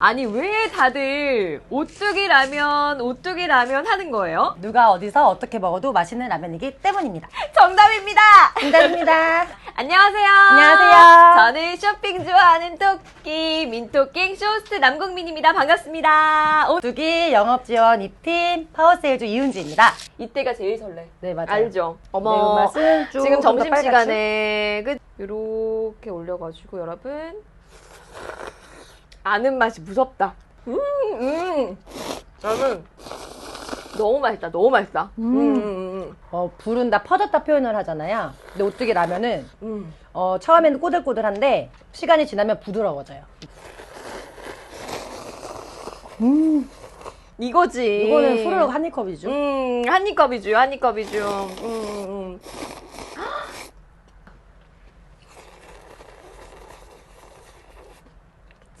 아니 왜 다들 오뚜기 라면, 오뚜기 라면 하는 거예요? 누가 어디서 어떻게 먹어도 맛있는 라면이기 때문입니다. 정답입니다. 정답입니다. 안녕하세요. 안녕하세요. 저는 쇼핑 좋아하는 토끼 민토킹 쇼스트 남국민입니다. 반갑습니다. 오, 두기 영업 지원 입팀 파워세일즈 이은주입니다. 이때가 제일 설레. 네, 맞아요. 알죠? 어머. 매운맛은 쭉 지금 더 점심 빨갛죠? 시간에 그 이렇게 올려가지고 여러분 아는 맛이 무섭다. 음, 음. 여러분 너무 맛있다. 너무 맛있다. 음, 음, 어, 불은 다 퍼졌다 표현을 하잖아요. 근데 오뚜기 라면은 음. 음. 어, 처음에는 꼬들꼬들한데 시간이 지나면 부드러워져요. 음, 이거지. 이거는 수르륵 한입 컵이죠. 음, 한입컵이죠. 한입컵이죠. 음, 음.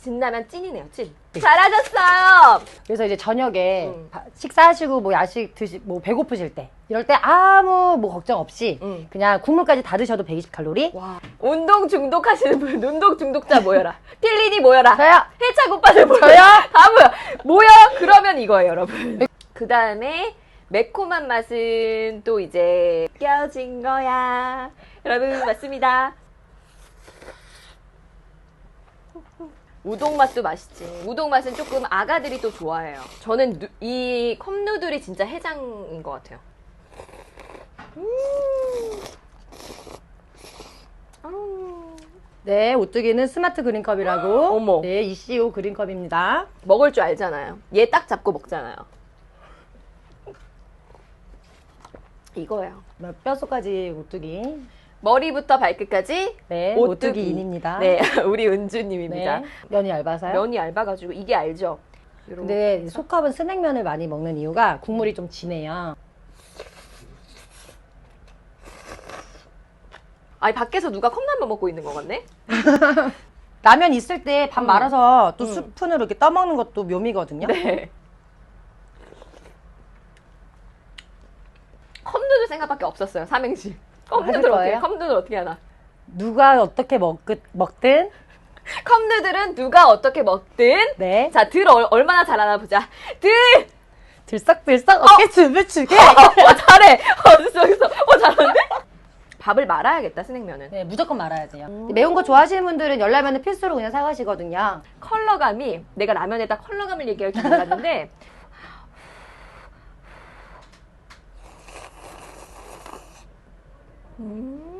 진라면 찐이네요. 찐. 잘하셨어요. 그래서 이제 저녁에 음. 바- 식사하시고 뭐 야식 드시 뭐 배고프실 때 이럴 때 아무 뭐 걱정 없이 음. 그냥 국물까지 다 드셔도 120 칼로리. 와. 운동 중독하시는 분, 운동 중독자 모여라. 필린이 모여라. 저요. 해차 오빠들 모여라. 저요? 다 모여. 모여. 그러면 이거예요, 여러분. 그 다음에 매콤한 맛은 또 이제 껴진 거야. 여러분, 맞습니다. 우동 맛도 맛있지. 우동 맛은 조금 아가들이 또 좋아해요. 저는 누- 이 컵누들이 진짜 해장인 것 같아요. 음. 네, 오뚜기는 스마트 그린컵이라고. 어머. 네, ECO 그린컵입니다. 먹을 줄 알잖아요. 얘 딱 잡고 먹잖아요. 이거예요. 뭐 뼛속까지 오뚜기. 머리부터 발끝까지 네, 오뚜기. 오뚜기 인입니다. 네, 우리 은주님입니다. 네, 면이 얇아서요. 면이 얇아가지고 이게 알죠? 근데 속컵은 스낵면을 많이 먹는 이유가 국물이 좀 진해요. 아니 밖에서 누가 컵라면 먹고 있는 것 같네? 라면 있을 때 밥 음. 말아서 또 음. 스푼으로 이렇게 떠먹는 것도 묘미거든요. 네. 컵누들 생각밖에 없었어요. 삼행시. 컵누들 하실 어떻게? 거예요? 컵누들 어떻게 하나? 누가 어떻게 먹, 먹든 컵누들은 누가 어떻게 먹든 네 자, 들 얼- 얼마나 잘하나 보자. 들! 들썩들썩 어깨 춤을 추게. 어, 어, 잘해. 어, 됐어, 됐어. 어, 잘하는데? 밥을 말아야겠다, 스낵면은. 네, 무조건 말아야 돼요. 매운 거 좋아하시는 분들은 열라면은 필수로 그냥 사가시거든요. 컬러감이, 내가 라면에다 컬러감을 얘기할 줄 몰랐는데, 음.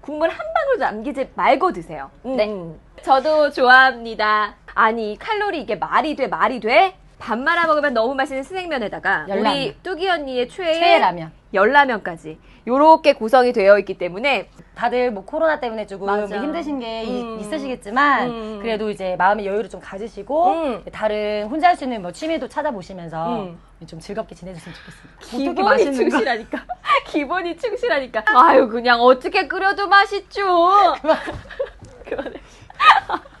국물 한 방울도 남기지 말고 드세요. 네. 음. 저도 좋아합니다. 아니, 칼로리 이게 말이 돼, 말이 돼? 밥 말아 먹으면 너무 맛있는 스낵면에다가 열라면. 우리 뚜기 언니의 최애 최애 라면. 열라면까지 요렇게 구성이 되어 있기 때문에 다들 뭐 코로나 때문에 조금 맞아. 힘드신 게 이- 음. 있으시겠지만 음. 그래도 이제 마음의 여유를 좀 가지시고 음. 다른 혼자 할 수 있는 뭐 취미도 찾아보시면서 음. 좀 즐겁게 지내셨으면 좋겠습니다. 어떻게 기본이 맛있는 거? 충실하니까 기본이 충실하니까 아유 그냥 어떻게 끓여도 맛있죠